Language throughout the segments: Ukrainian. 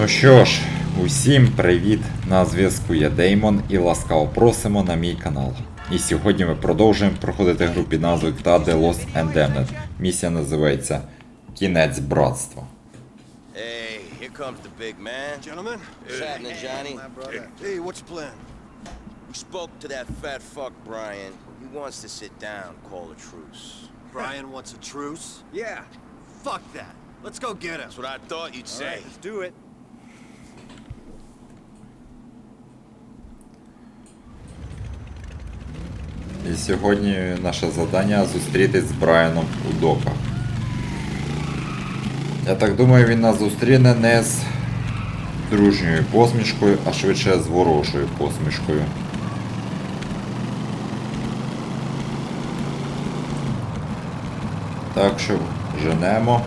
Ну що ж, усім привіт! На зв'язку я Деймон і ласкаво просимо на мій канал. І сьогодні ми продовжуємо проходити гру під назвою Ta de Los Endemned. Місія називається Кінець братства. Hey, here comes the big man. Gentlemen? What's happening, Johnny? Hey, what's your plan? We spoke to that fat fuck Brian. He wants to sit down, call a truce. Brian wants a truce? Yeah. Fuck that. Let's go get him. That's what I thought you'd say. Right, let's do it. І сьогодні наше завдання зустрітись з Брайаном у доках. Я так думаю, він нас зустріне не з дружньою посмішкою, а швидше з ворожою посмішкою. Так що женемо.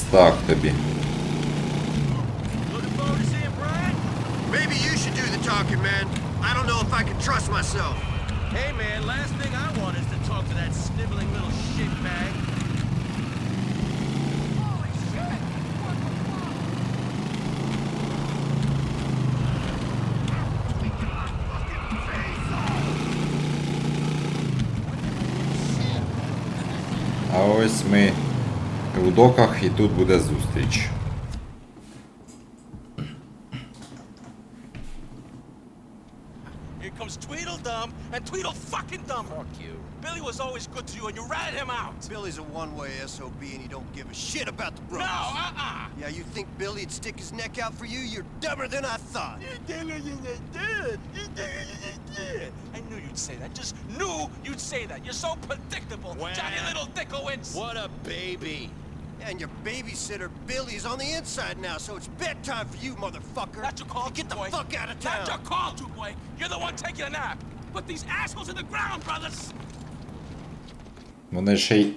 Ось так тобі. Looking forward to seeing Brian? Maybe you should do the talking, man. I don't know if I can trust myself. Hey man, last thing I want is to talk to that sniveling little shitbag. А ось ми у доках і тут буде зустріч. Here comes Tweedledum and Tweedle fucking Dum. Fuck you. Billy was always good to you and you ratted him out. Billy's a one-way SOB and you don't give a shit about the No, brothers. uh-uh. Yeah, you think Billy'd stick his neck out for you? You're dumber than I thought. I knew you'd say that. Just knew you'd say that. You're so predictable, Wow. Johnny Little Dicklewins. What a baby. And your babysitter Billy's on the inside now, so it's bedtime for you, motherfucker. Not your call, Get the boy. fuck out of town. Not your call, two boy. You're the one taking a nap. Put these assholes in the ground, brothers. Вони ще й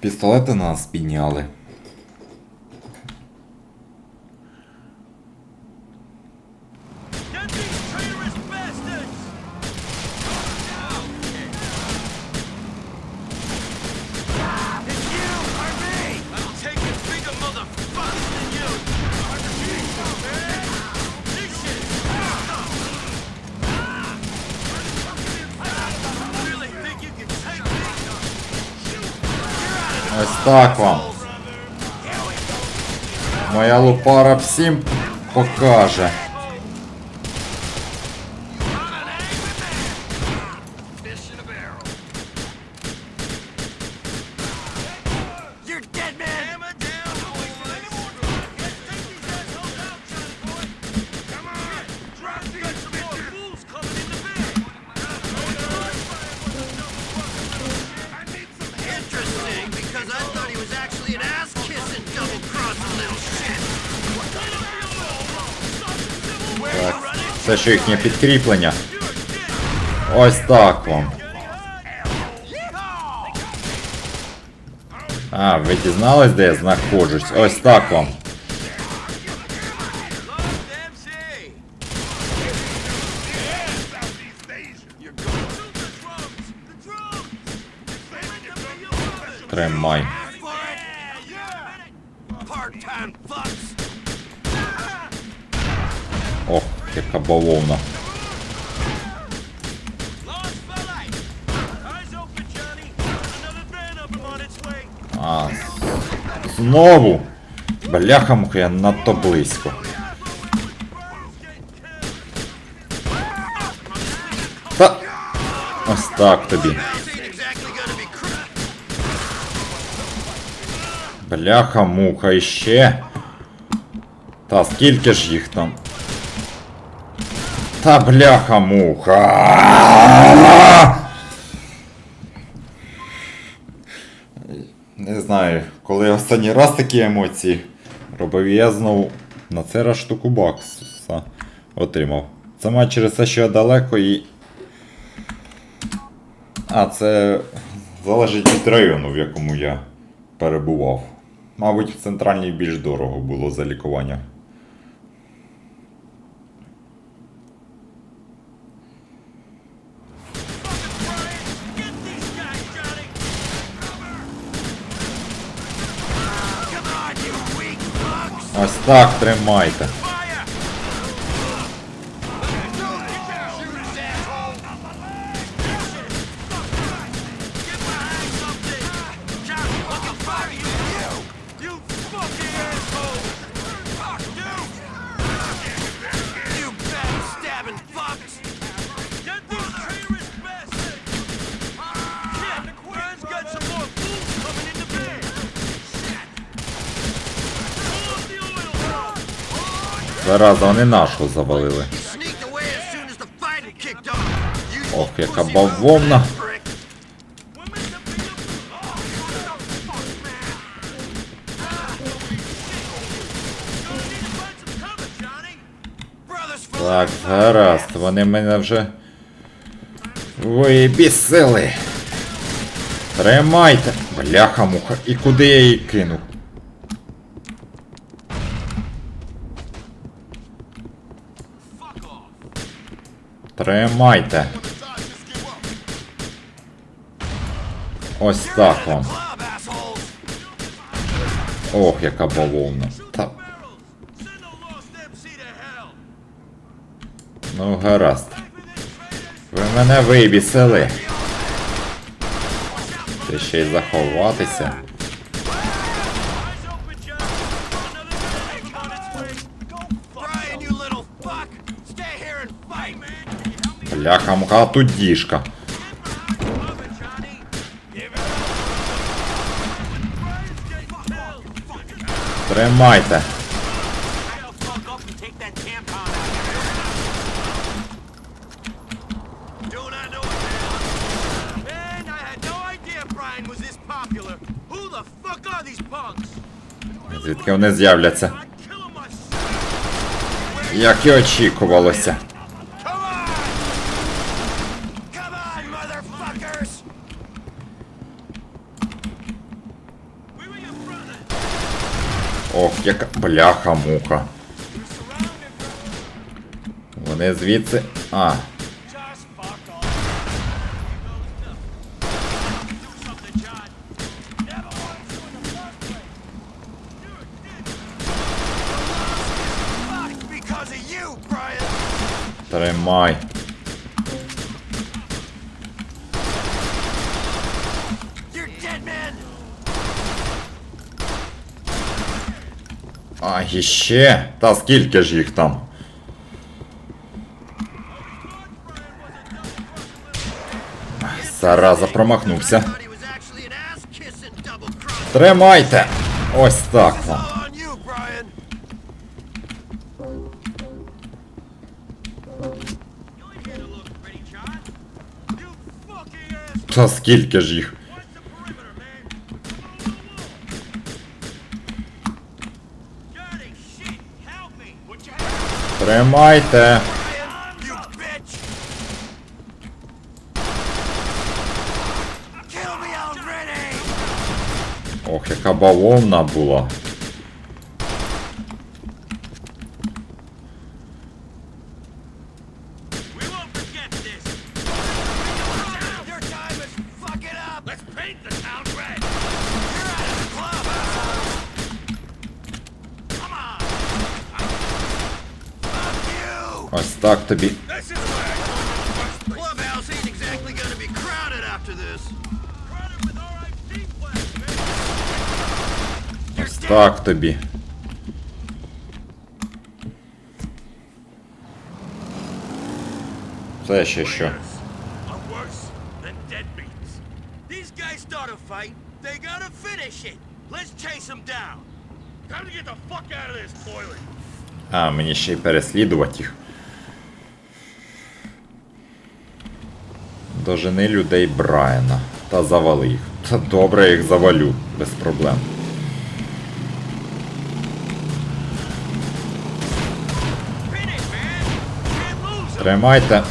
пістолети на нас підняли. Ось так вам. Моя лупара всім покаже. Це ще їхнє підкріплення. Ось так вам. А, ви дізнались, де я знаходжусь? Ось так вам. Тримай. Way! А, знову. Бляха-муха, я надто близько. Та. Ось так тобі. Бляха-муха іще. Та скільки ж їх там? Та бляха-муха. Не знаю, коли останній раз такі емоції робив, я знову на це раз штуку бакса отримав. Це має через те, що я далеко і. А, це залежить від району, в якому я перебував. Мабуть, в центральній більш дорого було за лікування. Так тримайте. Зараза, вони нашого завалили. Ох, яка бавовна. Так, гаразд, вони мене вже вибісили. Тримайте! Бляха-муха, і куди я її кинув? Тримайте. Ось так вам. Ох, яка бавовна. Та... Ну, гаразд. Ви мене вибісили. Ти ще й заховатися. Бляха муха, тут діжка. Тримайте. Звідки вони з'являться? Як і очікувалося. Ох, яка бляха-муха. Вони звідси... А. Тримай. Іще. Та скільки ж їх там? Зараза промахнувся. Тримайте! Ось так вам. Та скільки ж їх? Тримайте. Ох, яка бавовна була. Так тобі. Ось так тобі. Це ще що. А, мені ще й переслідувати їх. Дожени людей Брайана. Та завали їх. Та добре їх завалю, без проблем. Тримайте.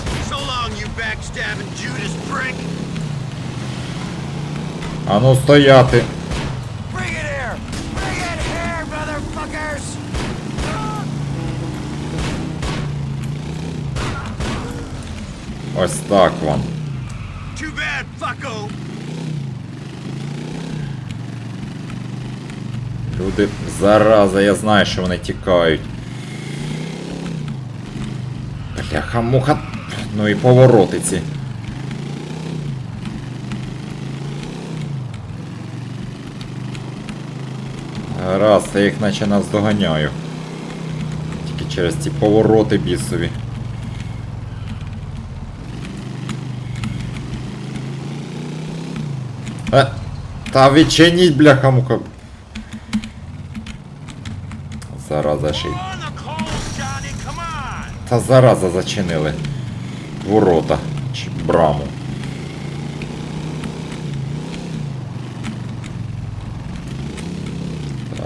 А ну стояти. Ось так вам too bad, fucko! Люди, зараза, я знаю, що вони тікають. Бляха, муха. Ну і повороти ці. Раз, я їх наче наздоганяю. Тільки через ці повороти бісові. Та відчиніть, бляха муха. Зараза ще й. On the coals, Johnny, come on! Та зараза зачинили. Ворота. Чи браму.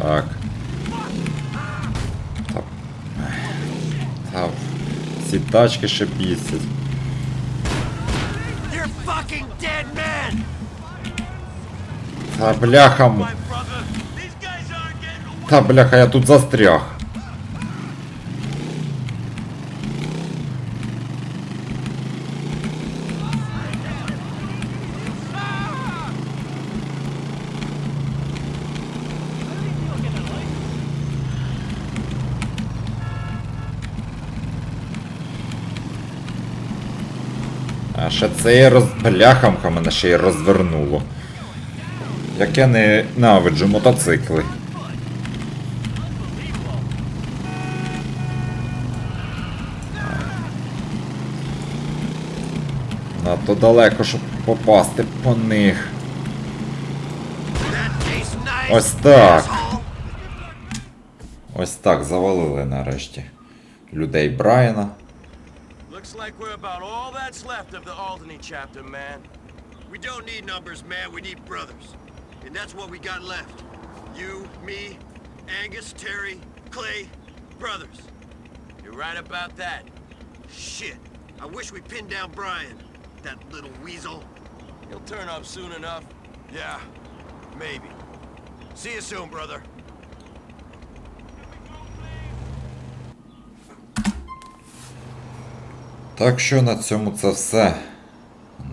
Так. Та, та ці тачки ще бісять. Getting away. Та бляха, я тут застряг. А ще це роз... Бляхамка мене ще й розвернуло. Я ненавиджу мотоцикли. Надто далеко, щоб попасти по них. Ось так. Ось так завалили нарешті. Людей Брайана. And that's what we got left. You, me, Angus, Terry, Clay, brothers. You're right about that. Shit. I wish we pinned down Brian. That little weasel. He'll turn up soon enough. Yeah, maybe. See you soon, brother. Так що на цьому це все.